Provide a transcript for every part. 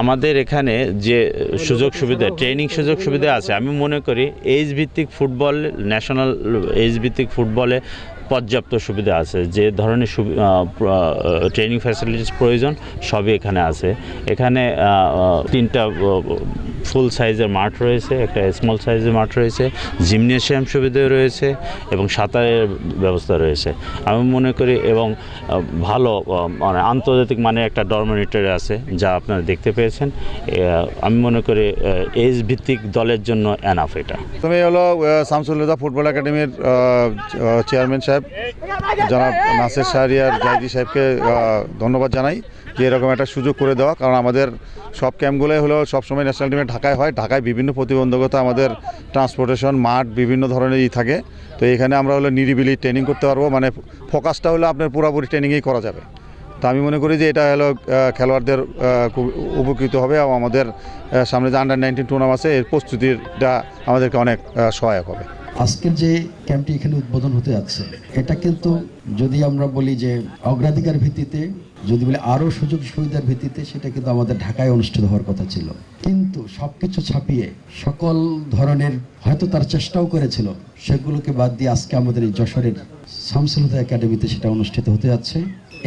আমাদের এখানে যে সুযোগ সুবিধা ট্রেনিং সুযোগ সুবিধা আছে। আমি মনে করি এইজ ভিত্তিক ফুটবল ন্যাশনাল এইজ ভিত্তিক ফুটবলে পর্যাপ্ত সুবিধা আছে। যে ধরনের ট্রেনিং ফ্যাসিলিটিস প্রয়োজন সবই এখানে আছে। এখানে তিনটা ফুল সাইজের মাঠ রয়েছে, একটা স্মল সাইজের মাঠ রয়েছে জিমনেশিয়াম সুবিধা রয়েছে এবং সাঁতারের ব্যবস্থা রয়েছে। আমি মনে করি এবং ভালো মানে আন্তর্জাতিক মানের একটা ডরমিনেটরি আছে, যা আপনারা দেখতে পেয়েছেন। আমি মনে করি এজ ভিত্তিক দলের জন্য এনাফ এটা। তুমি হলো শামসুল হুদা ফুটবল একাডেমির চেয়ারম্যান সাহেব। জনাব নাসির শাহরিয়ার জাইদি সাহেবকে ধন্যবাদ জানাই যে এরকম একটা সুযোগ করে দেওয়া। কারণ আমাদের সব ক্যাম্পগুলোই হলো সবসময় ন্যাশনাল টিমে ঢাকায় হয়। ঢাকায় বিভিন্ন প্রতিবন্ধকতা, আমাদের ট্রান্সপোর্টেশন, মাঠ, বিভিন্ন ধরনের ই থাকে। তো এখানে আমরা হলো নিরিবিলি ট্রেনিং করতে পারব। মানে ফোকাসটা হলো আপনার পুরোপুরি ট্রেনিংই করা যাবে। তো আমি মনে করি যে এটা হলো খেলোয়াড়দের খুব উপকৃত হবে এবং আমাদের সামনে যে আন্ডার নাইনটিন টুর্নামেন্ট আছে, এর প্রস্তুতিটা আমাদেরকে অনেক সহায়ক হবে। আজকের যে ক্যাম্পটি এখানে উদ্বোধন হতে যাচ্ছে, এটা কিন্তু যদি আমরা বলি যে অগ্রাধিকার ভিত্তিতে, যদি বলি আরও সুযোগ সুবিধার ভিত্তিতে, সেটা কিন্তু আমাদের ঢাকায় অনুষ্ঠিত হওয়ার কথা ছিল। কিন্তু সবকিছু ছাপিয়ে সকল ধরনের হয়তো তার চেষ্টাও করেছিল, সেগুলোকে বাদ দিয়ে আজকে আমাদের এই যশোরের শামসুলতা একাডেমিতে সেটা অনুষ্ঠিত হতে যাচ্ছে।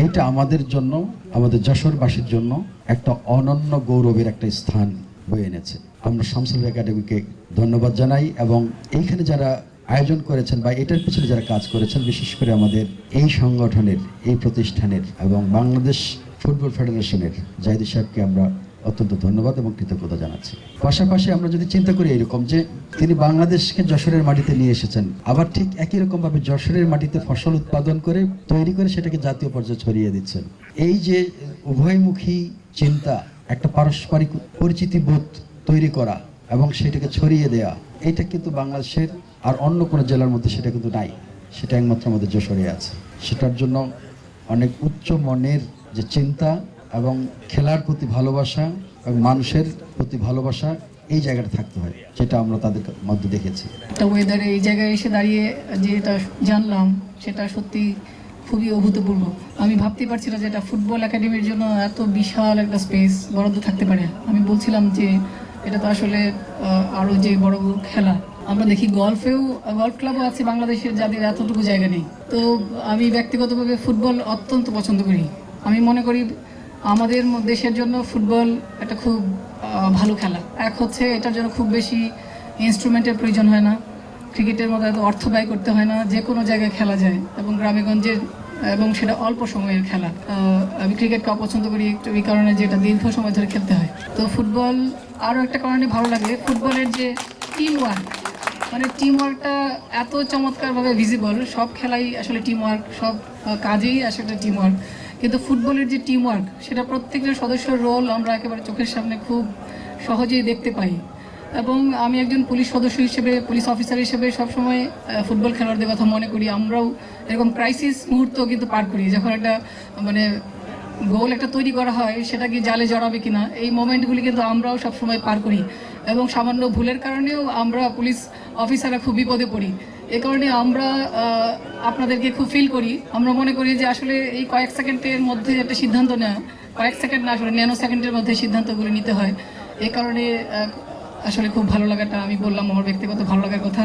এটা আমাদের জন্য, আমাদের যশোরবাসীর জন্য একটা অনন্য গৌরবের একটা স্থান। বয়ে এনেছে। আমরা শামসুল একাডেমিকে ধন্যবাদ জানাই এবং এইখানে যারা আয়োজন করেছেন বা এটার পিছনে যারা কাজ করেছেন, বিশেষ করে আমাদের এই সংগঠনের, এই প্রতিষ্ঠানের এবং বাংলাদেশ ফুটবল ফেডারেশনের জাহিদ সাহেবকে আমরা অত্যন্ত ধন্যবাদ এবং কৃতজ্ঞতা জানাচ্ছি। পাশাপাশি আমরা যদি চিন্তা করি এরকম যে তিনি বাংলাদেশকে যশোরের মাটিতে নিয়ে এসেছেন, আবার ঠিক একই রকমভাবে যশোরের মাটিতে ফসল উৎপাদন করে তৈরি করে সেটাকে জাতীয় পর্যায়ে ছড়িয়ে দিচ্ছেন। এই যে উভয়মুখী চিন্তা একটা পারস্পরিক পরিচিতি বোধ তৈরি করা এবং সেটাকে ছড়িয়ে দেয়া, এটা কিন্তু বাংলাদেশের আর অন্য কোনো জেলার মধ্যে সেটা কিন্তু নাই। সেটা একমাত্র আমাদের যশোরে আছে। সেটার জন্য অনেক উচ্চ মনের যে চিন্তা এবং খেলার প্রতি ভালোবাসা এবং মানুষের প্রতি ভালোবাসা, এই জায়গাটা থাকতে হয়, যেটা আমরা তাদের মধ্যে দেখেছি। একটা ওয়েদারে এই জায়গায় এসে দাঁড়িয়ে যেটা জানলাম, সেটা সত্যি খুবই অভূতপূর্ব। আমি ভাবতে পারছি না যে এটা ফুটবল একাডেমির জন্য এত বিশাল একটা স্পেস বরাদ্দ থাকতে পারে। আমি বলছিলাম যে এটা তো আসলে আরও যে বড় বড় খেলা। আমরা দেখি গলফেও গলফ ক্লাবও আছে বাংলাদেশের যাদের এতটুকু জায়গা নেই। তো আমি ব্যক্তিগতভাবে ফুটবল অত্যন্ত পছন্দ করি। আমি মনে করি আমাদের দেশের জন্য ফুটবল একটা খুব ভালো খেলা। এক হচ্ছে এটার জন্য খুব বেশি ইনস্ট্রুমেন্টের প্রয়োজন হয় না। ক্রিকেটের মতো এত অর্থ ব্যয় করতে হয় না, যে কোনো জায়গায় খেলা যায় এবং গ্রামেগঞ্জে এবং সেটা অল্প সময়ের খেলা। আমি ক্রিকেটকে অপছন্দ করি এই কারণে যেটা দীর্ঘ সময় ধরে খেলতে হয়। তো ফুটবল আরও একটা কারণে ভালো লাগে ফুটবলের যে টিম ওয়ার্ক মানে টিম ওয়ার্কটা এত চমৎকারভাবে ভিজিবল সব খেলাই আসলে টিম ওয়ার্ক সব কাজেই আসলে টিম ওয়ার্ক কিন্তু ফুটবলের যে টিম ওয়ার্ক সেটা প্রত্যেকটা সদস্যের রোল আমরা একেবারে চোখের সামনে খুব সহজেই দেখতে পাই। এবং আমি একজন পুলিশ সদস্য হিসেবে, পুলিশ অফিসার হিসেবে সবসময় ফুটবল খেলোয়াড়দের কথা মনে করি। আমরাও এরকম ক্রাইসিস মুহূর্ত কিন্তু পার করি। যখন একটা মানে গোল একটা তৈরি করা হয়, সেটা কি জালে জড়াবে কিনা, এই মোমেন্টগুলি কিন্তু আমরাও সবসময় পার করি। এবং সামান্য ভুলের কারণেও আমরা পুলিশ অফিসাররা খুব বিপদে পড়ি। এ কারণে আমরা আপনাদেরকে খুব ফিল করি। আমরা মনে করি যে আসলে এই কয়েক সেকেন্ডের মধ্যে একটা সিদ্ধান্ত নেওয়া, কয়েক সেকেন্ড না, আসলে ন্যানো সেকেন্ডের মধ্যে সিদ্ধান্তগুলি নিতে হয়। এ কারণে আসলে খুব ভালো লাগাটা আমি বললাম আমার ব্যক্তিগত ভালো লাগার কথা।